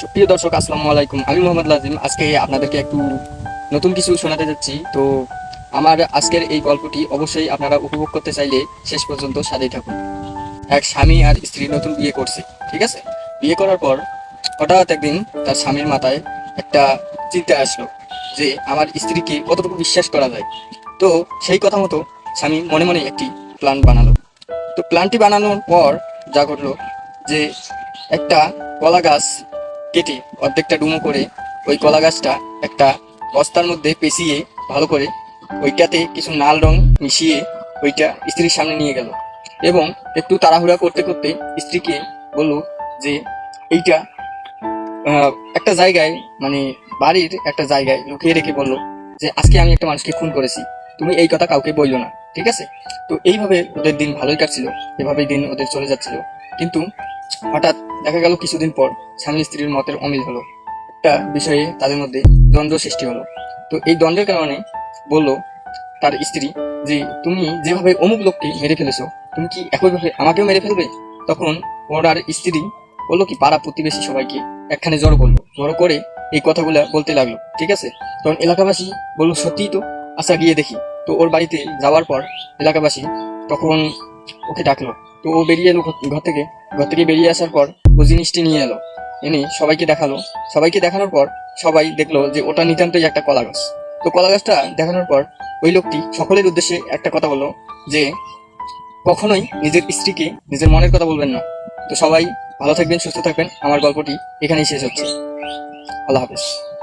সুপ্রিয় দর্শক, আসসালামু আলাইকুম। আমি মোহাম্মদ লাজিম। আজকে আপনাদেরকে একটু নতুন কিছু শোনাতে যাচ্ছি। তো আমার আজকের এই গল্পটি অবশ্যই আপনারা উপভোগ করতে চাইলে শেষ পর্যন্ত সাথেই থাকুন। এক স্বামী আর স্ত্রী নতুন বিয়ে করছে, ঠিক আছে? বিয়ে করার পর হঠাৎ একদিন তার স্বামীর মাথায় একটা চিন্তা আসলো যে আমার স্ত্রীকে কতটুকু বিশ্বাস করা যায়। তো সেই কথা মতো স্বামী মনে মনে একটি প্ল্যান বানালো। তো প্ল্যানটি বানানোর পর যা ঘটলো যে একটা কলা গাছ কেটে অর্ধেকটা ডুমো করে ওই কলা গাছটা একটা বস্তার মধ্যে পেঁচিয়ে ভালো করে ওইটাতে কিছু নাল রং মিশিয়ে ওইটা স্ত্রীর সামনে নিয়ে গেল। এবং একটু তাড়াহুড়া করতে করতে স্ত্রীকে বলল যে, এইটা একটা জায়গায় মানে বাড়ির একটা জায়গায় লুকিয়ে রেখে বলল যে, আজকে আমি একটা মানুষকে খুন করেছি। তুমি এই কথা কাউকে বলল না, ঠিক আছে? তো এইভাবে ওদের দিন ভালোই কাটছিল, এভাবেই দিন ওদের চলে যাচ্ছিল। কিন্তু হঠাৎ দেখা গেল কিছুদিন পর স্বামী স্ত্রীর মতের অমিল হলো। একটা বিষয়ে তাদের মধ্যে দ্বন্দ্ব সৃষ্টি হলো। তো এই দ্বন্দ্বের কারণে বলল তার স্ত্রী যে, তুমি যেভাবে অমুক লোককে মেরে ফেলেছো, তুমি কি একইভাবে আমাকেও মেরে ফেলবে? তখন ওর আর স্ত্রী বলল, কি পাড়া প্রতিবেশী সবাইকে একখানে জড়ো করল। জড়ো করে এই কথাগুলো বলতে লাগল, ঠিক আছে? তখন এলাকাবাসী বলল, সত্যিই তো আচ্ছা গিয়ে দেখি। তো ওর বাড়িতে যাওয়ার পর এলাকাবাসী তখন ওকে ডাকলো। তো ও বেরিয়ে এলো ঘর থেকে। ঘর থেকে বেরিয়ে আসার পর ও জিনিসটি নিয়ে এলো। এনে সবাইকে দেখাল। সবাইকে দেখানোর পর সবাই দেখল যে ওটা নিতান্তই একটা কলা গাছ তো কলা গাছটা দেখানোর পর ওই লোকটি সকলের উদ্দেশ্যে একটা কথা বলল যে, কখনোই নিজের স্ত্রীকে নিজের মনের কথা বলবেন না। তো সবাই ভালো থাকবেন, সুস্থ থাকবেন। আমার গল্পটি এখানেই শেষ হচ্ছে। আল্লাহ হাফেজ।